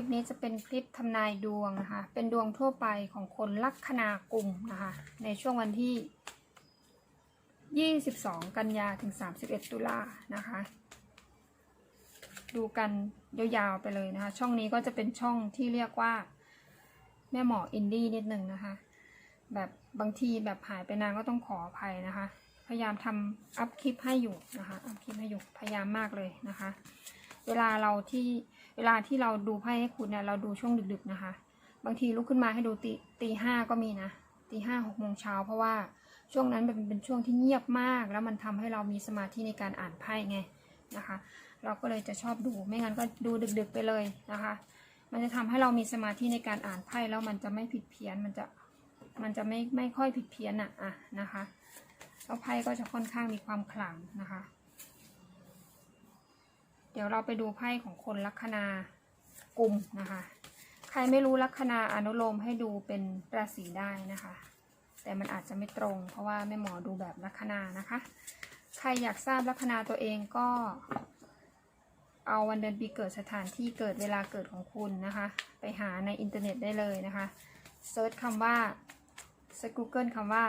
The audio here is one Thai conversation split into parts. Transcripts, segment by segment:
ลิปนี้จะเป็นคลิปทำนายดวงนะคะ เป็นดวงทั่วไปของคนลัคนากลุ่มนะคะ ในช่วงวันที่ 22 กันยาถึง 31 ตุลานะคะ ดูกันยาวๆไปเลยนะคะ ช่องนี้ก็จะเป็นช่องที่เรียกว่า แม่หมออินดี้นิดนึงนะคะ แบบบางทีแบบหายไปนานก็ต้องขออภัยนะคะ พยายามทำอัพคลิปให้อยู่นะคะ อัพคลิปให้อยู่ พยายามมากเลยนะคะ เวลาเราที่ เวลาที่เราดูไพ่ให้คุณเนี่ยเราดูช่วงดึกๆนะคะ บางทีลุกขึ้นมาให้ดูตีตีห้าก็มีนะตีห้าหกโมงเช้าเพราะว่าช่วงนั้นเป็นเป็นช่วงที่เงียบมาก แล้วมันทำให้เรามีสมาธิในการอ่านไพ่ไงนะคะ เราก็เลยจะชอบดูไม่งั้นก็ดูดึกๆไปเลยนะคะ มันจะทำให้เรามีสมาธิในการอ่านไพ่แล้วมันจะไม่ผิดเพี้ยนมันจะมันจะไม่ไม่ค่อยผิดเพี้ยนอะอะนะคะแล้วไพ่ก็จะค่อนข้างมีความขลังนะคะ เดี๋ยวเราไปดูไพ่ของคนลัคนากลุ่มนะคะ ใครไม่รู้ลัคนาอนุโลมให้ดูเป็นราศีได้นะคะ แต่มันอาจจะไม่ตรง เพราะว่าแม่หมอดูแบบลัคนานะคะ ใครอยากทราบลัคนาตัวเองก็ เอาวันเดือนปีเกิดสถานที่เกิดเวลาเกิดของคุณนะคะ ไปหาในอินเทอร์เน็ตได้เลยนะคะเซิร์ชคำว่าเซิร์ช Google คำว่า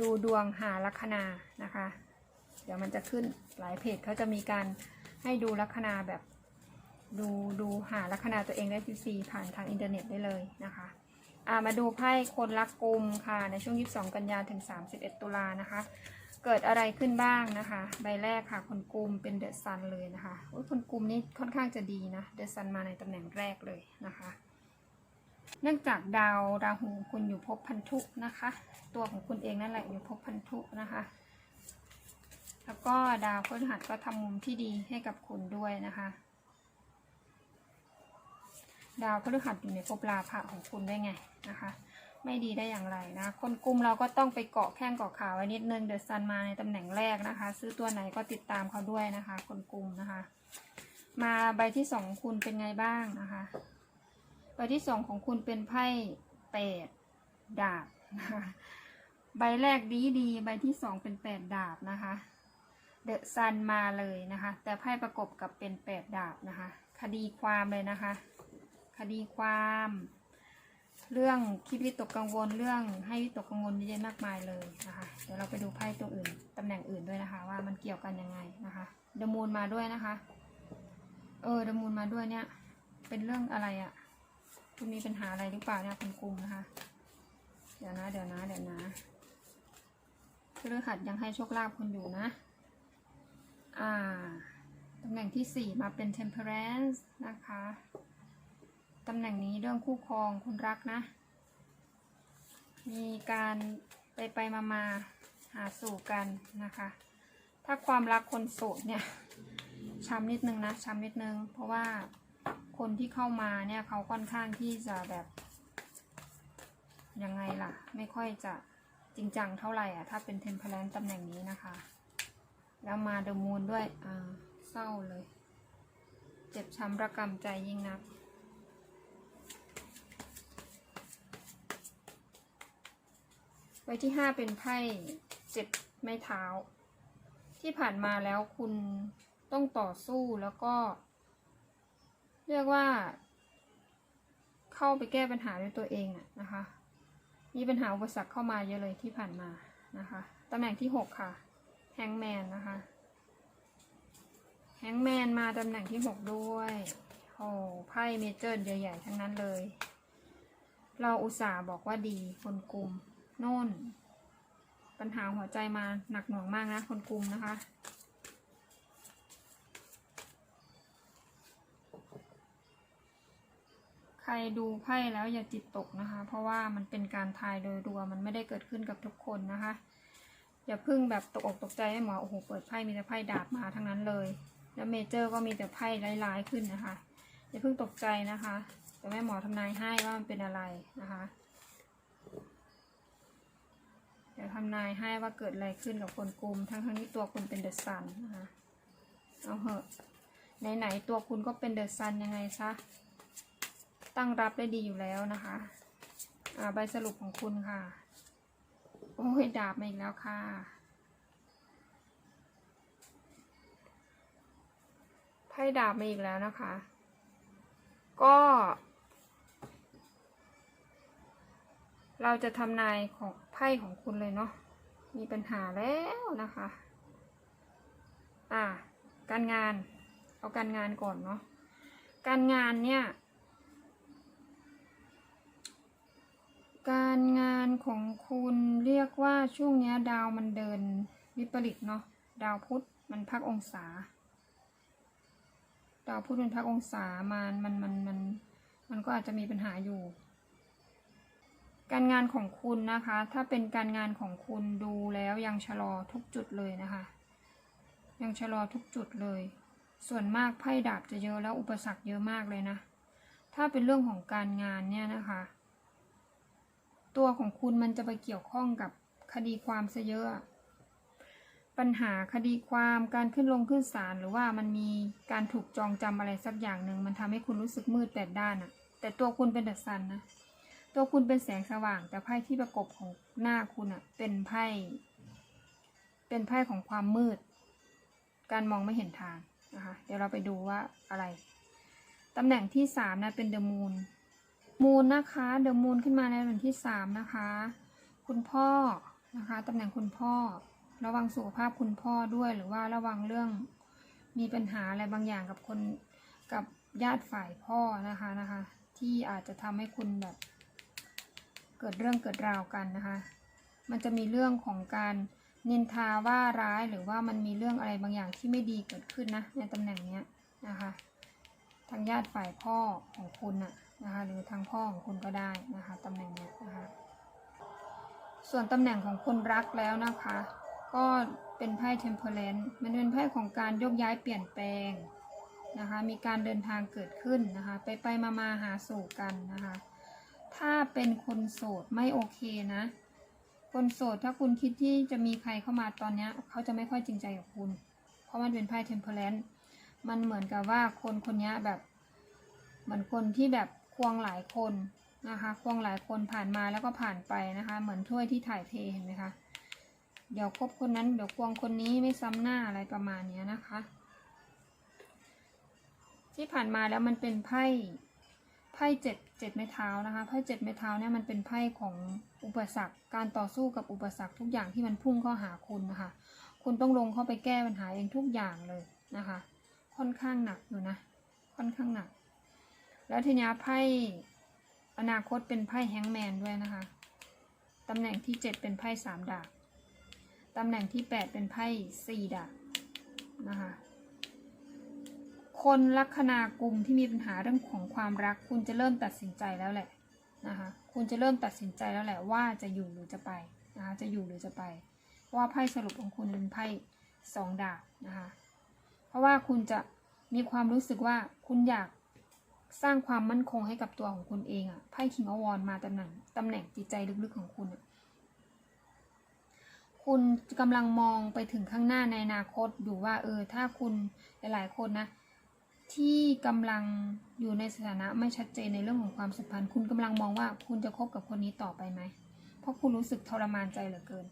ดูดวงหาลัคนานะคะ ดี๋ยวมันจะขึ้นหลายเพจเขาจะมีการให้ดูลัคนาแบบดูดูหาลัคนาตัวเองได้ฟรีๆผ่านทางอินเทอร์เน็ตได้เลยนะคะามาดูไพ่คนรักกลุ่มค่ะ ในช่วง 22 กันยาถึง 31 ตุลานะคะ เกิดอะไรขึ้นบ้างนะคะ ใบแรกค่ะ คนกลุ่มเป็นเดอะซันเลยนะคะโอ้ยคนกลุ่มนี่ค่อนข้างจะดีนะเดอะซันมาในตำแหน่งแรกเลยนะคะ เนื่องจากดาวราหูคุณอยู่ภพพันธุนะคะ ตัวของคุณเองนั่นแหละอยู่ภพพันธุนะคะ แล้วก็ดาวพฤหัสก็ทำมุมที่ดีให้กับคุณด้วยนะคะ ดาวพฤหัสอยู่ในภพราภะของคุณได้ไงนะคะ ไม่ดีได้อย่างไรนะ คนกลุ่มเราก็ต้องไปเกาะแข้งเกาะขาไว้นิดนึงเดอะซันมาในตำแหน่งแรกนะคะ ซื้อตัวไหนก็ติดตามเขาด้วยนะคะ คนกลุ่มนะคะ มาใบที่สองของคุณเป็นไงบ้างนะคะใบที่สองของคุณเป็นไพ่แปดดาบนะคะใบแรกดีดี ใบที่สองเป็นแปดดาบนะคะ เดอะซันมาเลยนะคะ แต่ไพ่ประกบกับเป็นแปดดาบนะคะ คดีความเลยนะคะ คดีความ เรื่องคิดวิตกกังวลเรื่องให้วิตกกังวลเยอะแยะมากมายเลยนะคะ เดี๋ยวเราไปดูไพ่ตัวอื่นตำแหน่งอื่นด้วยนะคะ ว่ามันเกี่ยวกันยังไงนะคะเดมูนมาด้วยนะคะ เออเดมูนมาด้วยเนี่ย เป็นเรื่องอะไรอะ่ะ คุณมีปัญหาอะไรหรือเปล่าเนี่ยคุณกลุ่มนะคะ เดี๋ยวนะ เดี๋ยวนะ เดี๋ยวนะพฤหัสยังให้โชคลาภคุณอยู่นะ ตำแหน่งที่สี่มาเป็น temperance นะคะ ตำแหน่งนี้เรื่องคู่ครองคุณรักนะ มีการไปไปมามาหาสู่กันนะคะ ถ้าความรักคนโสดเนี่ยช้ำนิดนึงนะช้ำนิดนึง เพราะว่าคนที่เข้ามาเนี่ยเขาค่อนข้างที่จะแบบยังไงล่ะ ไม่ค่อยจะจริงจังเท่าไหร่อะ ถ้าเป็นเทมเพลนตำแหน่งนี้นะคะ แล้วมาเดมูนด้วย อ่า เศร้าเลย เจ็บช้ำระกำใจยิ่งนัก ไว้ที่ห้าเป็นไพ่เจ็บไม้เท้า ที่ผ่านมาแล้วคุณต้องต่อสู้แล้วก็ เรียกว่า เข้าไปแก้ปัญหาด้วยตัวเองอะนะคะ มีปัญหาอุปสรรคเข้ามาเยอะเลยที่ผ่านมานะคะตำแหน่งที่หกค่ะ ฮงแมนนะคะแฮงแมนมาตำแหน่งที่หกด้วยโอ้ไพ่เมเจอร์ใหญ่ๆทั้งนั้นเลย เราอุตส่าห์บอกว่าดีคนกลุ่มโน่น ปัญหาหัวใจมาหนักหน่วงมากนะคนกลุ่มนะคะใครดูไพ่แล้วอย่าจิตตกนะคะ เพราะว่ามันเป็นการทายโดยรวมมันไม่ได้เกิดขึ้นกับทุกคนนะคะ อย่าพึ่งแบบตกอกตกใจให้หมอโอ้โหเปิดไพ่มีแต่ไพ่ดาบมาทั้งนั้นเลย แล้วเมเจอร์ก็มีแต่ไพ่ร้ายๆขึ้นนะคะ อย่าพิ่งตกใจนะคะแต่แม่หมอทำนายให้ว่ามันเป็นอะไรนะคะเดี๋ยวทำนายให้ว่าเกิดอะไรขึ้นกับคนกลุ่มทั้งทั้งที่ตัวคุณเป็นเดอะซันนะคะเอาเหอะไหนๆตัวคุณก็เป็นเดอะซันยังไงซะตั้งรับได้ดีอยู่แล้วนะคะอ่าใบสรุปของคุณค่ะ โอ้ยดาบมาอีกแล้วค่ะ ไพ่ดาบมาอีกแล้วนะคะ ก็ เราจะทำนายของไพ่ของคุณเลยเนาะ มีปัญหาแล้วนะคะ อ่า การงาน เอาการงานก่อนเนาะ การงานเนี่ย การงานของคุณเรียกว่าช่วงนี้ดาวมันเดินวิปริตเนาะดาวพุธมันพักองศา ดาวพุธมันพักองศามันมันมันมันมันก็อาจจะมีปัญหาอยู่ การงานของคุณนะคะ ถ้าเป็นการงานของคุณดูแล้วยังชะลอทุกจุดเลยนะคะ ยังชะลอทุกจุดเลย ส่วนมากไพ่ดาบจะเยอะแล้วอุปสรรคเยอะมากเลยนะ ถ้าเป็นเรื่องของการงานเนี่ยนะคะ ตัวของคุณมันจะไปเกี่ยวข้องกับคดีความซะเยอะ ปัญหาคดีความการขึ้นลงขึ้นศาลหรือว่ามันมีการถูกจองจำอะไรสักอย่างหนึ่งมันทำให้คุณรู้สึกมืดแปดด้านอะแต่ตัวคุณเป็นดอะซันนะตัวคุณเป็นแสงสว่าง แต่ไพ่ที่ประกบของหน้าคุณอะเป็นไพ่เป็นไพ่ของความมืด การมองไม่เห็นทางนะคะเดี๋ยวเราไปดูว่าอะไรตำแหน่งที่สามนะเป็นเดอะมูน มูนนะคะเดอะมูนขึ้นมาในวันที่สามนะคะ คุณพ่อนะคะตำแหน่งคุณพ่อ ระวังสุขภาพคุณพ่อด้วยหรือว่าระวังเรื่องมีปัญหาอะไรบางอย่างกับคนกับญาติฝ่ายพ่อนะคะนะคะ ที่อาจจะทำให้คุณแบบ เกิดเรื่องเกิดราวกันนะคะ มันจะมีเรื่องของการนินทาว่าร้ายหรือว่ามันมีเรื่องอะไรบางอย่างที่ไม่ดีเกิดขึ้นนะในตำแหน่งเนี้ยนะคะ ทางญาติฝ่ายพ่อของคุณน่ะ นะคะหรือทางพ่อของคุณก็ได้นะคะตำแหน่งนี้นะคะส่วนตำแหน่งของคนรักแล้วนะคะ ก็เป็นไพ่ temperance มันเป็นไพ่ของการโยกย้ายเปลี่ยนแปลงนะคะมีการเดินทางเกิดขึ้นนะคะ ไปไปมามาหาสู่กันนะคะ ถ้าเป็นคนโสดไม่โอเคนะ คนโสดถ้าคุณคิดที่จะมีใครเข้ามาตอนนี้เขาจะไม่ค่อยจริงใจกับคุณ เพราะมันเป็นไพ่ temperance มันเหมือนกับว่าคนคนนี้แบบ เหมือนคนที่แบบ ควงหลายคนนะคะควงหลายคนผ่านมาแล้วก็ผ่านไปนะคะ เหมือนถ้วยที่ถ่ายเทเห็นไหมคะเดี๋ยวคบคนนั้นเดี๋ยวควงคนนี้ไม่ซ้ำหน้าอะไรประมาณนี้นะคะ ที่ผ่านมาแล้วมันเป็นไพ่ไพ่เจ็ดเจ็ดไม้เท้านะคะไพ่เจ็ดไม้เท้าเนี่ยมันเป็นไพ่ของอุปสรรค การต่อสู้กับอุปสรรคทุกอย่างที่มันพุ่งเข้าหาคุณนะคะ คุณต้องลงเข้าไปแก้ปัญหาเองทุกอย่างเลยนะคะ ค่อนข้างหนักอยู่นะ ค่อนข้างหนัก แล้วทีนี้ไพ่อนาคตเป็นไพ่แฮงแมนด้วยนะคะ ตำแหน่งที่เจ็ดเป็นไพ่สามดาบ ตำแหน่งที่แปดเป็นไพ่สี่ดาบนะคะ คนลัคนากลุ่มที่มีปัญหาเรื่องของความรัก คุณจะเริ่มตัดสินใจแล้วแหละนะคะ คุณจะเริ่มตัดสินใจแล้วแหละว่าจะอยู่หรือจะไปนะคะจะอยู่หรือจะไป ว่าไพ่สรุปของคุณเป็นไพ่สองดาบนะคะ เพราะว่าคุณจะมีความรู้สึกว่าคุณอยาก สร้างความมั่นคงให้กับตัวของคุณเองอะไพ่คิงอวอนมาตำแหน่งตำแหน่งจิตใจลึกๆของคุณอะคุณกำลังมองไปถึงข้างหน้าในอนาคตอยู่ว่าเออถ้าคุณหลายๆคนนะ ที่กำลังอยู่ในสถานะไม่ชัดเจนในเรื่องของความสัมพันธ์ คุณกำลังมองว่าคุณจะคบกับคนนี้ต่อไปไหม เพราะคุณรู้สึกทรมานใจเหลือเกิน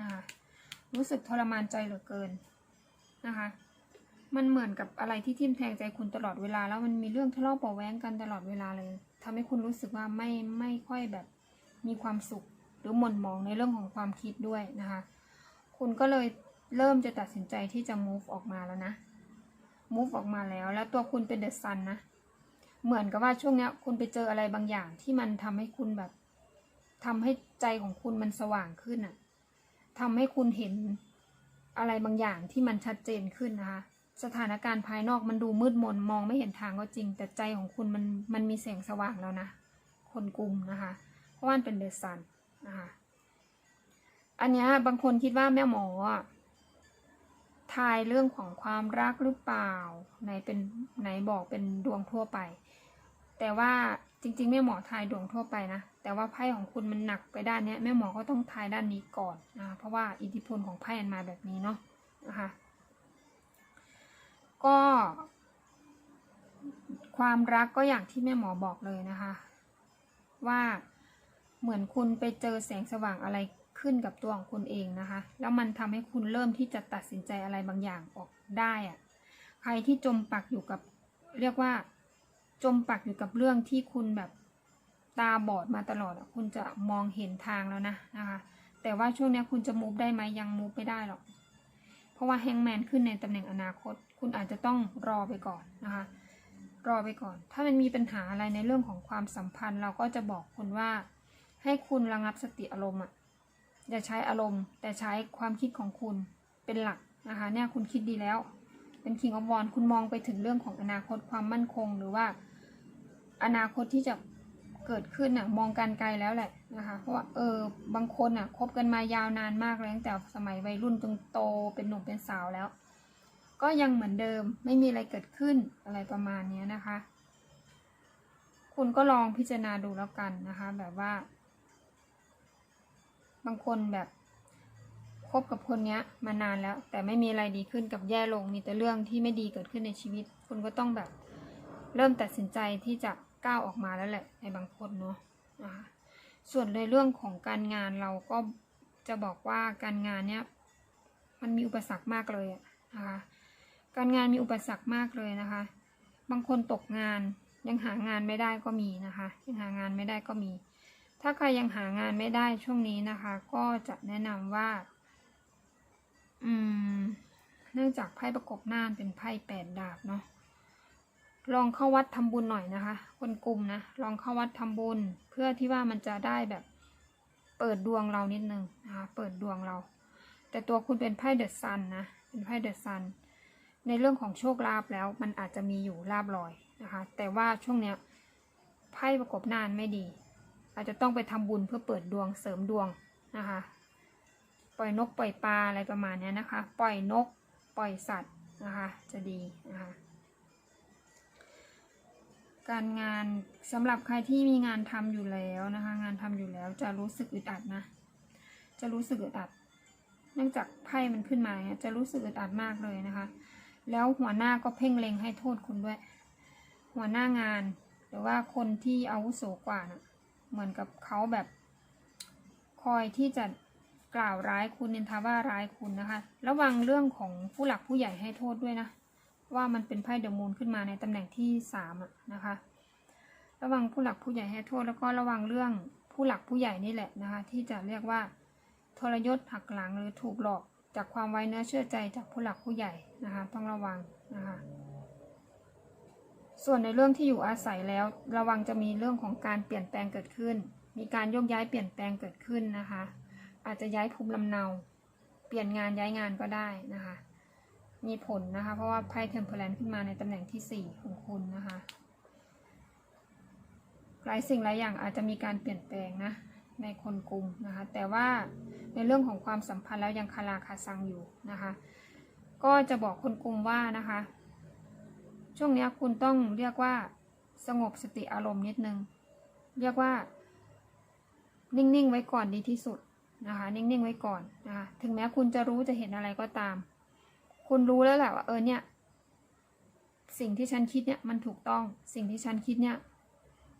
นะคะรู้สึกทรมานใจเหลือเกินนะคะ มันเหมือนกับอะไรที่ทิ่มแทงใจคุณตลอดเวลา แล้วมันมีเรื่องทะเลาะเบาะแว้งกันตลอดเวลาเลยทำให้คุณรู้สึกว่าไม่ไม่ค่อยแบบมีความสุขหรือหม่นหมองในเรื่องของความคิดด้วยนะคะ คุณก็เลยเริ่มจะตัดสินใจที่จะ move ออกมาแล้วนะ move ออกมาแล้ว แล้วตัวคุณเป็น the sun นะ เหมือนกับว่าช่วงเนี้ยคุณไปเจออะไรบางอย่างที่มันทำให้คุณแบบทำให้ใจของคุณมันสว่างขึ้นอะทำให้คุณเห็นอะไรบางอย่างที่มันชัดเจนขึ้นนะคะ สถานการณ์ภายนอกมันดูมืดมนมองไม่เห็นทางก็จริง แต่ใจของคุณมันมันมีแสงสว่างแล้วนะคนกลุ่มนะคะ เพราะว่ามันเป็นเดซันนะคะอันนี้บางคนคิดว่าแม่หมอทายเรื่องของความรักหรือเปล่า ไหนเป็นไหนบอกเป็นดวงทั่วไป แต่ว่าจริงๆแม่หมอทายดวงทั่วไปนะ แต่ว่าไพ่ของคุณมันหนักไปด้านนี้แม่หมอก็ต้องทายด้านนี้ก่อนนะคะเพราะว่าอิทธิพลของไพ่มาแบบนี้เนาะนะคะ ก็ ความรักก็อย่างที่แม่หมอบอกเลยนะคะ ว่าเหมือนคุณไปเจอแสงสว่างอะไรขึ้นกับตัวของคุณเองนะคะ แล้วมันทำให้คุณเริ่มที่จะตัดสินใจอะไรบางอย่างออกได้อะใครที่จมปักอยู่กับ เรียกว่า จมปักอยู่กับเรื่องที่คุณแบบตาบอดมาตลอดคุณจะมองเห็นทางแล้วนะนะคะ แต่ว่าช่วงนี้คุณจะมูฟได้ไหมยังมูฟไม่ได้หรอก เพราะว่าแฮงแมนขึ้นในตำแหน่งอนาคต คุณอาจจะต้องรอไปก่อนนะคะ รอไปก่อน ถ้ามันมีปัญหาอะไรในเรื่องของความสัมพันธ์ เราก็จะบอกคุณว่า ให้คุณระงับสติอารมณ์อะอย่าใช้อารมณ์ แต่ใช้ความคิดของคุณเป็นหลักนะคะเนี่ยคุณคิดดีแล้ว เป็น King of w a n d คุณมองไปถึงเรื่องของอนาคตความมั่นคง หรือว่าอนาคตที่จะ เกิดขึ้นน่ะมองการไกลแล้วแหละนะคะเพราะว่าเออบางคนน่ะคบกันมายาวนานมากเลยตั้งแต่สมัยวัยรุ่นจนโตเป็นหนุ่มเป็นสาวแล้ว ก็ยังเหมือนเดิมไม่มีอะไรเกิดขึ้นอะไรประมาณนี้นะคะ คุณก็ลองพิจารณาดูแล้วกันนะคะ แบบว่า บางคนแบบคบกับคนนี้มานานแล้ว แต่ไม่มีอะไรดีขึ้นกับแย่ลงมีแต่เรื่องที่ไม่ดีเกิดขึ้นในชีวิต คุณก็ต้องแบบเริ่มตัดสินใจที่จะ ก้าวออกมาแล้วแหละในบางคนเนาะนะคะส่วนในเรื่องของการงานเราก็จะบอกว่าการงานเนี้ยมันมีอุปสรรคมากเลยนะคะการงานมีอุปสรรคมากเลยนะคะ บางคนตกงานยังหางานไม่ได้ก็มีนะคะ ยังหางานไม่ได้ก็มี ถ้าใครยังหางานไม่ได้ช่วงนี้นะคะ ก็จะแนะนำว่า อืม เนื่องจากไพ่ประกบหน้าเป็นไพ่แปดดาบเนาะ ลองเข้าวัดทำบุญหน่อยนะคะ คนกลุ่มนะ ลองเข้าวัดทำบุญ เพื่อที่ว่ามันจะได้แบบเปิดดวงเรานิดนึงนะคะ เปิดดวงเรา แต่ตัวคุณเป็นไพ่เดอะซันนะ เป็นไพ่เดอะซัน ในเรื่องของโชคลาภแล้วมันอาจจะมีอยู่ลาบลอยนะคะ แต่ว่าช่วงเนี้ยไพ่ประกบน้าไม่ดี อาจจะต้องไปทำบุญเพื่อเปิดดวงเสริมดวงนะคะ ปล่อยนกปล่อยปลาอะไรประมาณนี้นะคะ ปล่อยนกปล่อยสัตว์นะคะ จะดีนะคะ การงานสำหรับใครที่มีงานทำอยู่แล้วนะคะ งานทำอยู่แล้วจะรู้สึกอึดอัดนะ จะรู้สึกอึดอัด เนื่องจากไพ่มันขึ้นมาเนี่ยจะรู้สึกอึดอัดมากเลยนะคะ แล้วหัวหน้าก็เพ่งเล็งให้โทษคุณด้วย หัวหน้างานหรือว่าคนที่อาวุโสกว่านะเหมือนกับเขาแบบ คอยที่จะกล่าวร้ายคุณนินทาว่าร้ายคุณนะคะ ระวังเรื่องของผู้หลักผู้ใหญ่ให้โทษด้วยนะ ว่ามันเป็นไพ่เดอะมูนขึ้นมาในตำแหน่งที่สามนะคะ ระวังผู้หลักผู้ใหญ่ให้โทษแล้วก็ระวังเรื่องผู้หลักผู้ใหญ่นี่แหละนะคะ ที่จะเรียกว่าทรยศหักหลังหรือถูกหลอกจากความไว้เนื้อเชื่อใจจากผู้หลักผู้ใหญ่นะคะ ต้องระวังนะคะส่วนในเรื่องที่อยู่อาศัยแล้วระวังจะมีเรื่องของการเปลี่ยนแปลงเกิดขึ้น มีการโยกย้ายเปลี่ยนแปลงเกิดขึ้นนะคะ อาจจะย้ายภูมิลำเนา เปลี่ยนงานย้ายงานก็ได้นะคะ มีผลนะคะ เพราะว่าไพ่เทมเพลนขึ้นมาในตำแหน่งที่ 4 ของคุณนะคะหลายสิ่งหลายอย่างอาจจะมีการเปลี่ยนแปลงนะในคนกลุ่มนะคะ แต่ว่าในเรื่องของความสัมพันธ์แล้วยังคาราคาซังอยู่นะคะ ก็จะบอกคนกลุ่มว่านะคะ ช่วงนี้คุณต้องเรียกว่าสงบสติอารมณ์นิดนึง เรียกว่า นิ่ง ๆ ไว้ก่อนดีที่สุดนะคะ นิ่ง ๆ ไว้ก่อนนะคะ ถึงแม้คุณจะรู้จะเห็นอะไรก็ตาม คุณรู้แล้วแหละว่าเออเนี่ย สิ่งที่ฉันคิดเนี่ยมันถูกต้อง สิ่งที่ฉันคิดเนี่ย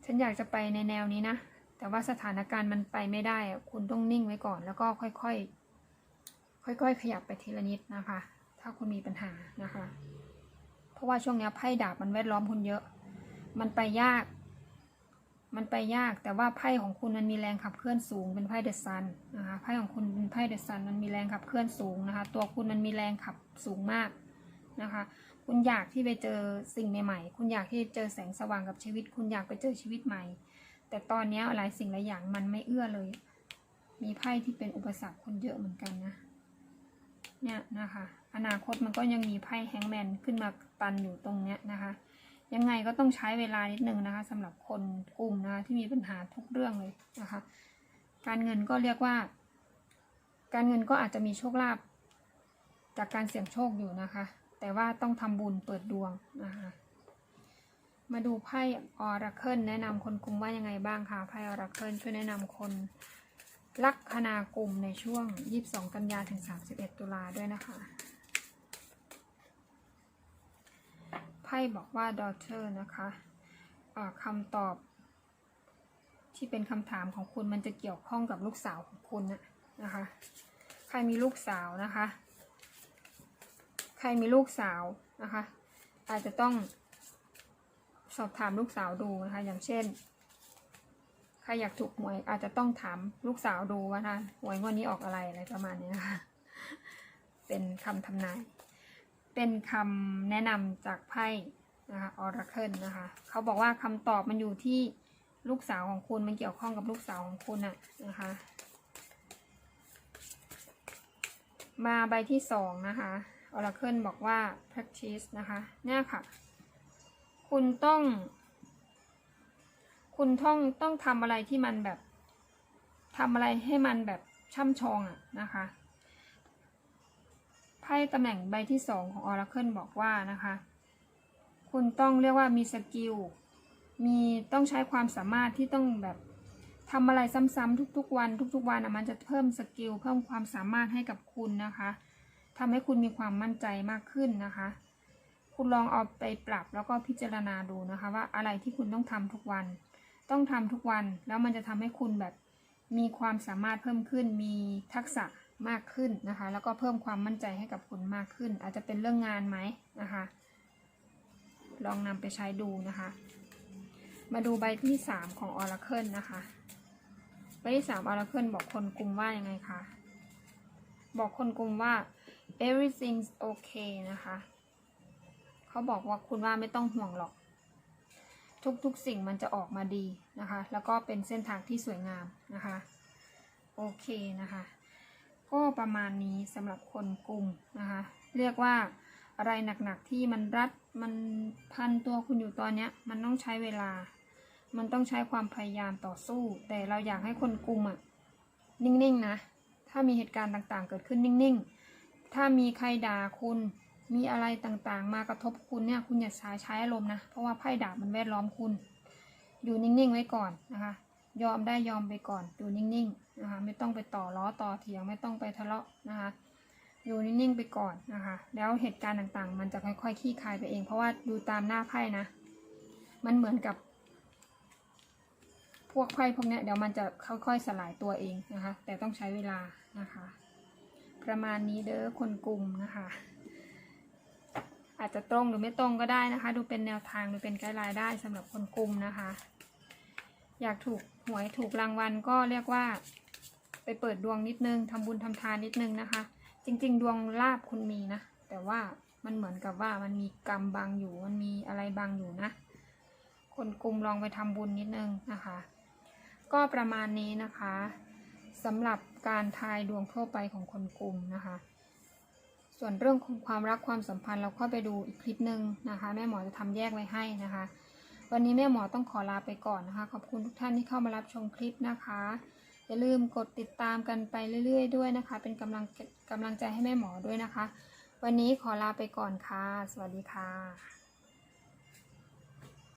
ฉันอยากจะไปในแนวนี้นะ แต่ว่าสถานการณ์มันไปไม่ได้อะคุณต้องนิ่งไว้ก่อน แล้วก็ค่อยๆ ค่อยๆ ขยับไปทีละนิดนะคะ ถ้าคุณมีปัญหานะคะ เพราะว่าช่วงเนี้ยไพ่ดาบมันแวดล้อมคุณเยอะ มันไปยาก มันไปยากแต่ว่าไพ่ของคุณมันมีแรงขับเคลื่อนสูงเป็นไพ่เดอะซันนะคะไพ่ของคุณเป็นไพ่เดอะซันมันมีแรงขับเคลื่อนสูงนะคะ ตัวคุณมันมีแรงขับสูงมากนะคะ คุณอยากที่ไปเจอสิ่งใหม่ๆ คุณอยากที่เจอแสงสว่างกับชีวิต คุณอยากไปเจอชีวิตใหม่ แต่ตอนนี้หลายสิ่งหลายอย่างมันไม่เอื้อเลย มีไพ่ที่เป็นอุปสรรคคุณเยอะเหมือนกันนะเนี่ยนะคะ อนาคตมันก็ยังมีไพ่แฮงแมนขึ้นมาปันอยู่ตรงเนี้ยนะคะ ยังไงก็ต้องใช้เวลานิดนึงนะคะสำหรับคนกลุ่มนะคะที่มีปัญหาทุกเรื่องเลยนะคะ การเงินก็เรียกว่า การเงินก็อาจจะมีโชคลาภจากการเสี่ยงโชคอยู่นะคะ แต่ว่าต้องทำบุญเปิดดวงนะคะมาดูไพ่ออราเคิลแนะนำคนกลุ่มว่ายังไงบ้างคะไพ่ออราเคิลช่วยแนะนำคนลัคนากลุ่มในช่วง 22 กันยาถึง 31 ตุลาด้วยนะคะ ไพ่บอกว่า daughter นะคะคำตอบ ที่เป็นคำถามของคุณมันจะเกี่ยวข้องกับลูกสาวของคุณนะนะคะ ใครมีลูกสาวนะคะ ใครมีลูกสาวนะคะ อาจจะต้องสอบถามลูกสาวดูนะคะ อย่างเช่น ใครอยากถูกหวย อาจจะต้องถามลูกสาวดูว่านะหวยงวดนี้ออกอะไรอะไรประมาณนี้นะคะ เป็นคำทำนาย เป็นคำแนะนำจากไพ่นะคะออราเคิลนะคะเขาบอกว่าคำตอบมันอยู่ที่ลูกสาวของคุณมันเกี่ยวข้องกับลูกสาวของคุณอะนะคะ มาใบที่สองนะคะออราเคิลบอกว่า practice นะคะเนี่ยค่ะ คุณต้อง คุณต้องต้องทำอะไรที่มันแบบทำอะไรให้มันแบบช่ำชองอะนะคะ ไพ่ตำแหน่งใบที่สองของ Oracle บอกว่านะคะ คุณต้องเรียกว่ามีสกิล มีต้องใช้ความสามารถที่ต้องแบบทำอะไรซ้ำๆทุกๆวัน ทุกๆวันอะมันจะเพิ่มสกิลเพิ่มความสามารถให้กับคุณนะคะทำให้คุณมีความมั่นใจมากขึ้นนะคะ คุณลองเอาไปปรับแล้วก็พิจารณาดูนะคะ ว่าอะไรที่คุณต้องทำทุกวัน ต้องทำทุกวัน แล้วมันจะทำให้คุณแบบมีความสามารถเพิ่มขึ้น มีทักษะ มากขึ้นนะคะ แล้วก็เพิ่มความมั่นใจให้กับคุณมากขึ้น อาจจะเป็นเรื่องงานไหมนะคะ ลองนำไปใช้ดูนะคะ มาดูใบที่สามของ Oracle นะคะ ใบที่สาม Oracle บอกคนกลุ่มว่ายังไงคะบอกคนกลุ่มว่า everything's okay นะคะ เขาบอกว่าคุณว่าไม่ต้องห่วงหรอก ทุกๆสิ่งมันจะออกมาดีนะคะ แล้วก็เป็นเส้นทางที่สวยงามนะคะ โอเคนะคะ ก็ประมาณนี้สำหรับคนกลุ่มนะคะเรียกว่าอะไรหนักๆที่มันรัดมันพันตัวคุณอยู่ตอนเนี้ยมันต้องใช้เวลา มันต้องใช้ความพยายามต่อสู้ แต่เราอยากให้คนกลุ่มอะนิ่งๆนะ ถ้ามีเหตุการณ์ต่างๆ เกิดขึ้นนิ่งๆ ถ้ามีใครด่าคุณ มีอะไรต่างๆ มากระทบคุณเนี่ยคุณอย่าใช้ใช้อารมณ์นะ เพราะว่าไพ่ดาบมันแวดล้อมคุณ อยู่นิ่งๆไว้ก่อนนะคะ ยอมได้ยอมไปก่อนอยู่นิ่งๆ นะคะไม่ต้องไปต่อล้อต่อเถียงไม่ต้องไปทะเลาะนะคะอยู่นิ่งๆไปก่อนนะคะ แล้วเหตุการณ์ต่างๆ มันจะค่อย ๆคลี่คลายไปเอง เพราะว่าดูตามหน้าไพ่นะ มันเหมือนกับ พวกไพ่พวกนี้เดี๋ยวมันจะค่อยๆสลายตัวเองนะคะ แต่ต้องใช้เวลานะคะ ประมาณนี้เด้อคนกลุ่มนะคะ อาจจะตรงหรือไม่ตรงก็ได้นะคะ ดูเป็นแนวทางดูเป็นไกด์ไลน์ได้สำหรับคนกลุ่มนะคะ อยากถูกหวยถูกรางวัลก็เรียกว่า ไปเปิดดวงนิดนึงทำบุญทำทานนิดนึงนะคะ จริง ๆ ดวงลาบคุณมีนะ แต่ว่ามันเหมือนกับว่ามันมีกรรมบางอยู่ มันมีอะไรบางอยู่นะ คนกลุ่มลองไปทำบุญนิดนึงนะคะ ก็ประมาณนี้นะคะสำหรับการทายดวงทั่วไปของคนกลุ่มนะคะ ส่วนเรื่องของความรักความสัมพันธ์เราเข้าไปดูอีกคลิปหนึ่งนะคะ แม่หมอจะทำแยกไว้ให้นะคะ วันนี้แม่หมอต้องขอลาไปก่อนนะคะ ขอบคุณทุกท่านที่เข้ามารับชมคลิปนะคะ อย่าลืมกดติดตามกันไปเรื่อย ๆ ด้วยนะคะ เป็นกำลังกำลังใจให้แม่หมอด้วยนะคะ วันนี้ขอลาไปก่อนค่ะ สวัสดีค่ะ